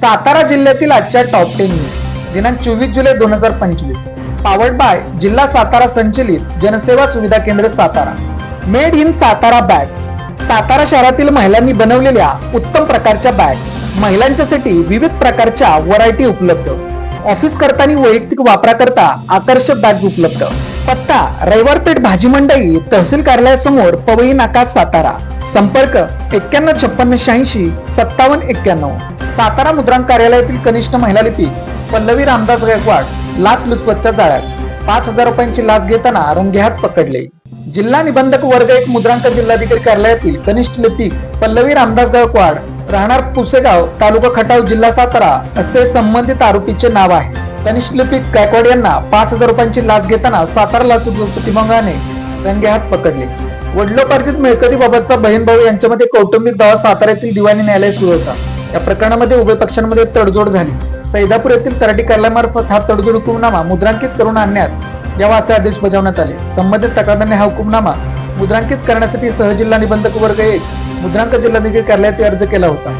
सातारा जिल्ह्यातील आजच्या top ten news दिनांक चोवीस जुलै दोन हजार पंचवीस. पावर्ड बाय जिल्हा सातारा संचलित जनसेवा सुविधा केंद्र Satara. Made in Satara bags Satara शहरातील महिलांनी बनवलेल्या उत्तम प्रकारच्या बॅग महिलांच्यासाठी विविध प्रकारच्या व्हरायटी उपलब्ध. ऑफिस करताना वैयक्तिक वापराकरता आकर्षक बॅग उपलब्ध. पत्ता रविवारपेठ भाजी मंडई तहसील कार्यालयासमोर पवई नाका सातारा. संपर्क एक्क्याण्णव छप्पन्न शहाऐंशी सत्तावन्न एक्क्याण्णव. सातारा मुद्रांक कार्यालयातील कनिष्ठ महिला लिपी पल्लवी रामदास गायकवाड लाच लुचपतच्या जाळ्यात पाच हजार रुपयांची लाच घेताना रंगेहात पकडले. जिल्हा निबंधक वर्ग एक मुद्रांक जिल्हाधिकारी कार्यालयातील कनिष्ठ लिपिक पल्लवी रामदास गायकवाड राहणार पुसेगाव तालुका खटाव जिल्हा सातारा असे संबंधित आरोपीचे नाव आहे. कनिष्ठ लिपिक गायकवाड यांना पाच हजार रुपयांची लाच घेताना सातारा लाच प्रतिबंधाने रंगेहात पकडले. वडिलोपार्जित मिळकतीबाबतचा बहीण भाऊ यांच्यामध्ये कौटुंबिक दावा साताऱ्यातील दिवाणी न्यायालय सुरू होता. या प्रकरणामध्ये उभय पक्षांमध्ये तडजोड झाली. सैदापूर येथील तराटी कार्यालयामार्फत हा तडजोड हुकूमनामा मुद्रांकित करून आणण्यात यावाचे आदेश बजावण्यात आले. संबंधित तक्रारांनी हा हुकूमनामा मुद्रांकित करण्यासाठी सहजिल्हा निबंधक वर्ग एक मुद्रांक जिल्हाधिकारी कार्यालयात अर्ज केला होता.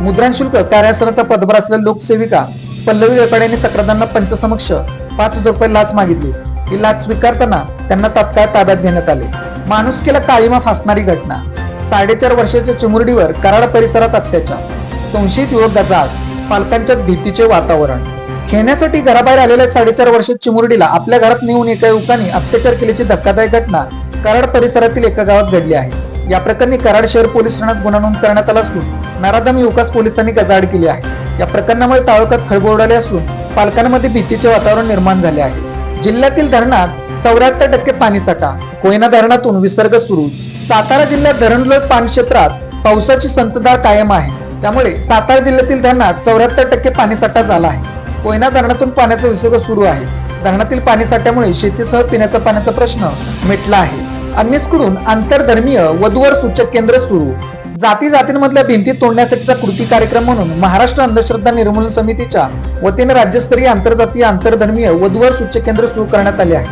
मुद्रांक शुल्क कार्यासनाचा पदभार असलेल्या लोकसेविका पल्लवी गायकवाड यांनी तक्रारांना पंचसमक्ष पाच हजार रुपये लाच मागितली. ही लाच स्वीकारताना त्यांना तात्काळ ताब्यात घेण्यात आले. माणुसकीला काळीमा फासणारी घटना. साडेचार वर्षाच्या चिमुरडीवर कराड परिसरात अत्याचार. संशयित युवक गजाळ पालकांच्या भीतीचे वातावरण. खेळण्यासाठी घराबाहेर आलेल्या साडेचार वर्ष चिमुरडीला आपल्या घरात नेऊन एका युवकाने अत्याचार केल्याची धक्कादायक घटना कराड परिसरातील एका गावात घडली आहे. या प्रकरणी कराड शहर पोलीस ठाण्यात गुन्हा नोंद करण्यात आला असून नाराधम युवकास पोलिसांनी गजाआड केली आहे. या प्रकरणामुळे तालुक्यात खळबळ उडाली असून पालकांमध्ये भीतीचे वातावरण निर्माण झाले आहे. जिल्ह्यातील धरणात चौऱ्याहत्तर टक्के पाणीसाठा कोयना धरणातून विसर्ग सुरू. सातारा जिल्ह्यात धरणलोट पाणी क्षेत्रात पावसाची संततधार कायम आहे. त्यामुळे सातारा जिल्ह्यातील धरणात चौऱ्याहत्तर टक्के पाणीसाठा झाला आहे. कोयना धरणातून पाण्याचा विसर्ग सुरू आहे. धरणातील पाणीसाठ्यामुळे शेतीसह पिण्याचा पाण्याचा प्रश्न मिटला आहे. अन्यसकडून आंतरधर्मीय वधूवर सूचक केंद्र सुरू. जाती जातींमधल्या भिंती तोडण्यासाठीचा कृती कार्यक्रम म्हणून महाराष्ट्र अंधश्रद्धा निर्मूलन समितीच्या वतीने राज्यस्तरीय आंतरजातीय आंतरधर्मीय वधूवर सूचक केंद्र सुरू करण्यात आले आहे.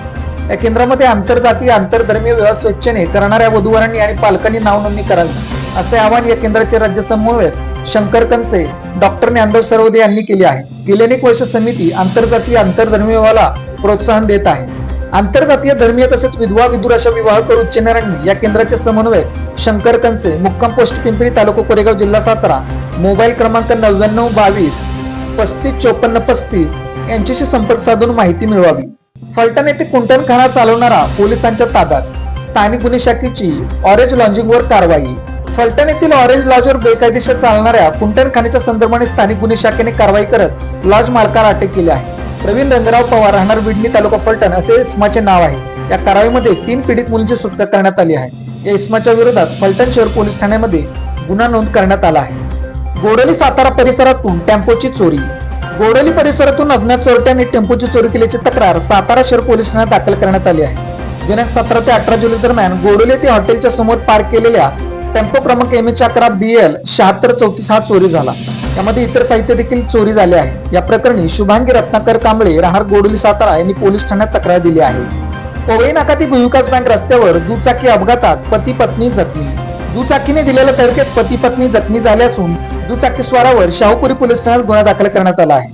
या केंद्रामध्ये आंतरजातीय आंतरधर्मीय विवाह स्वेच्छेने करणाऱ्या वधूवरांनी आणि पालकांनी नाव नोंदणी करावी. असे आवाहन या केंद्राचे राज्य समन्वयक शंकर कनसे डॉक्टर ज्ञानदेव सरवदे यांनी केले आहे. गेले अनेक वर्ष समिती आंतरजातीय आंतरधर्मीय प्रोत्साहन देत आहे. आंतरजातीय धर्मीय तसेच विधवा विदुर अशा विवाह करू इच्छिणाऱ्यांनी या केंद्राचे समन्वयक शंकर कनसे मुक्काम पोस्ट पिंपरी तालुका कोरेगाव जिल्हा सातारा मोबाईल क्रमांक नव्याण्णव बावीस पस्तीस चोपन्न पस्तीस यांच्याशी संपर्क साधून माहिती मिळवावी. फलटण येथे कुंटणखाना चालवणारा पोलिसांच्या ताब्यात. स्थानिक गुन्हे शाखेची ऑरेंज लॉन्जिंगवर कारवाई. फलटण येथील ऑरेंज लॉजवर बेकायदेशीर चालणाऱ्या कुंटणखान्याच्या संदर्भाने स्थानिक गुन्हे शाखेने कारवाई करत लॉज मालकाला अटक केली आहे. प्रवीण रंगराव पवार राहणार विडणी तालुका फलटण असे इस्माचे नाव आहे. या कारवाईमध्ये तीन पीडित मुलींची सुटका करण्यात आली आहे. या इस्माच्या विरोधात फलटण शहर पोलीस ठाण्यामध्ये गुन्हा नोंद करण्यात आला आहे. गोडली सातारा परिसरातून टेम्पोची चोरी. गोडली परिसरातून अज्ञात चोरट्यांनी टेम्पोची चोरी केल्याची तक्रार सातारा शहर पोलीस ठाण्यात दाखल करण्यात आली आहे. दिनांक सतरा ते अठरा जुलै दरम्यान गोडोली ते हॉटेलच्या समोर पार्क केलेल्या टेम्पो क्रमांक एम एच अकरा बी एल शहात्तर चौतीस हा चोरी झाला. यामध्ये इतर साहित्य देखील चोरी झाले आहे. या प्रकरणी शुभांगी रत्नाकर कांबळे राहणार गोडोली सातारा यांनी पोलीस ठाण्यात तक्रार दिली आहे. पवई नाका ते भूविकास बँक रस्त्यावर दुचाकी अपघातात पती पत्नी जखमी. दुचाकीने दिलेल्या तडकेत पती पत्नी जखमी झाले असून दुचाकी स्वारावर शाहूपुरी पोलीस ठाण्यात गुन्हा दाखल करण्यात आला आहे.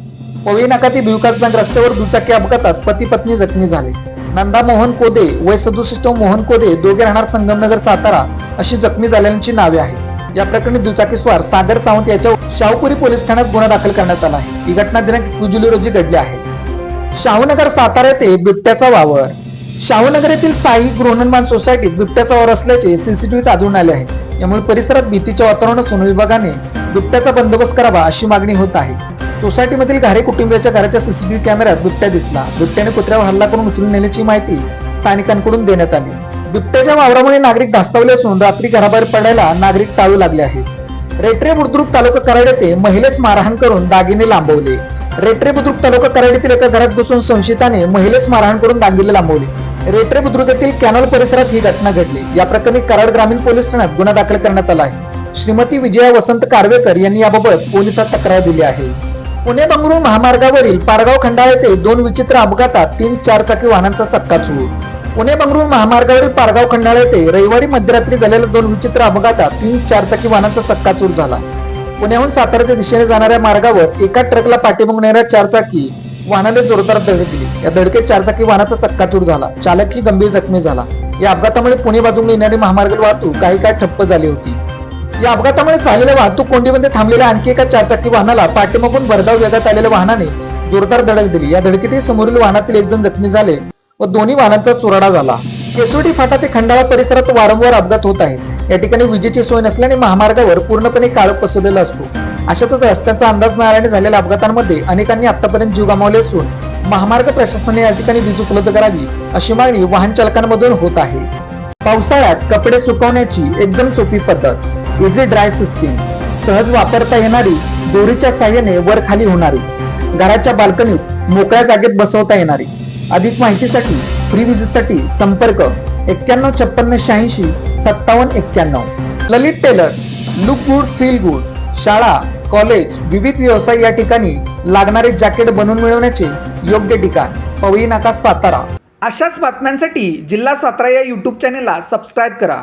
पवई नाका ते भूविकास बँक रस्त्यावर दुचाकी अपघातात पती पत्नी जखमी झाले. नंदा मोहन कोदे वय सदुसष्ट मोहन कोदे दोघे राहणार संगमनगर सातारा अशी जखमी झालेल्यांची नावे आहेत. या प्रकरणी दुचाकी स्वार सागर सावंत याच्या शाहूपुरी पोलीस ठाण्यात गुन्हा दाखल करण्यात आला आहे. ही घटना दिनांक एकवीस जुलै रोजी घडली आहे. शाहूनगर सातारा येथे बिबट्याचा वावर. शाहूनगर येथील साई गृहनिर्माण सोसायटीत बिबट्याचा वावर असल्याचे सीसीटीव्हीत आढळून आले आहे. यामुळे परिसरात भीतीचे वातावरण असून विभागाने बिबट्याचा बंदोबस्त करावा अशी मागणी होत आहे. सोसायटीमधील घारे कुटुंबियाच्या घराच्या सीसीटीव्ही कॅमेऱ्यात बिबट्या दिसला. बिबट्याने कुत्र्यावर हल्ला करून उचलून नेल्याची माहिती स्थानिकांकडून देण्यात आली. बिबट्याच्या वावरामुळे नागरिक धास्तावले असून रात्री घराबाहेर पडायला नागरिक टाळू लागले आहेत. रेट्रे बुद्रुक तालुका कराड येथे महिलेस मारहाण करून दागिने लांबवले. रेट्रे बुद्रुक तालुका कराड येथील एका घरात घुसून संशयिताने महिलेस मारहाण करून दागिने लांबवले. रेट्रे बुद्रुक येथील कॅनॉल परिसरात ही घटना घडली. या प्रकरणी कराड ग्रामीण पोलीस ठाण्यात गुन्हा दाखल करण्यात आला आहे. श्रीमती विजया वसंत कारवेकर यांनी याबाबत पोलिसात तक्रार दिली आहे. पुणे बंगळुरू महामार्गावरील पारगाव खंडाळा येथे दोन विचित्र अपघातात तीन चारचाकी वाहनांचा चक्काचूर पुणे बंगळुरू महामार्गावरील पारगाव खंडाळा येथे रविवारी मध्यरात्री झालेल्या दोन विचित्र अपघातात तीन चारचाकी वाहनांचा चक्काचूर झाला. पुण्याहून साताऱ्याच्या दिशेने जाणाऱ्या मार्गावर एका ट्रकला पाठीमागून येणाऱ्या चारचाकी वाहनाने जोरदार धडक दिली. या धडकेत चारचाकी वाहनाचा चक्काचूर झाला. चालकही गंभीर जखमी झाला. या अपघातामुळे पुणे बाजूने येणारी महामार्ग वाहतूक काही काळ ठप्प झाली होती. या अपघातामुळे झालेल्या वाहतूक कोंडीमध्ये थांबलेल्या आणखी एका चारचाकी वाहनाला पाठीमागून भरधाव वेगात आलेल्या वाहनाने जोरदार धडक दिली. या धडकेतही समोरील वाहनातील एक जण जखमी झाले व दोन्ही वाहनांचा चुराडा झाला. केसोटी फाटा ते खंडाळा परिसरात वारंवार अपघात होत आहे. या ठिकाणी विजेची सोय नसल्याने महामार्गावर पूर्णपणे काळ पसरलेला असतो. अशातच रस्त्याचा अंदाज नारायण झालेल्या अपघातांमध्ये अनेकांनी आतापर्यंत जीव गमावले असून महामार्ग प्रशासनाने या ठिकाणी वीज उपलब्ध करावी अशी मागणी वाहन चालकांमधून होत आहे. पावसाळ्यात कपडे सुकवण्याची एकदम सोपी पद्धत. इझी ड्राय सिस्टीम सहज वापरता येणारी दोरीच्या साह्याने वर खाली होणारी. घराच्या बाल्कनीत मोकळ्या जागेत बसवता येणारी. अधिक माहितीसाठी फ्री विजिटसाठी संपर्क एक्क्याण्णव छप्पन्न शहाऐंशी सत्तावन्न एक्क्याण्णव. Lalit tailors look good feel good शाळा कॉलेज विविध व्यवसाय या ठिकाणी लागणारे जॅकेट बनवून मिळवण्याचे योग्य ठिकाण. पवई नाका सातारा. अशाच बातम्यांसाठी जिल्हा सातारा या यूट्यूब चॅनेलला सबस्क्राईब करा.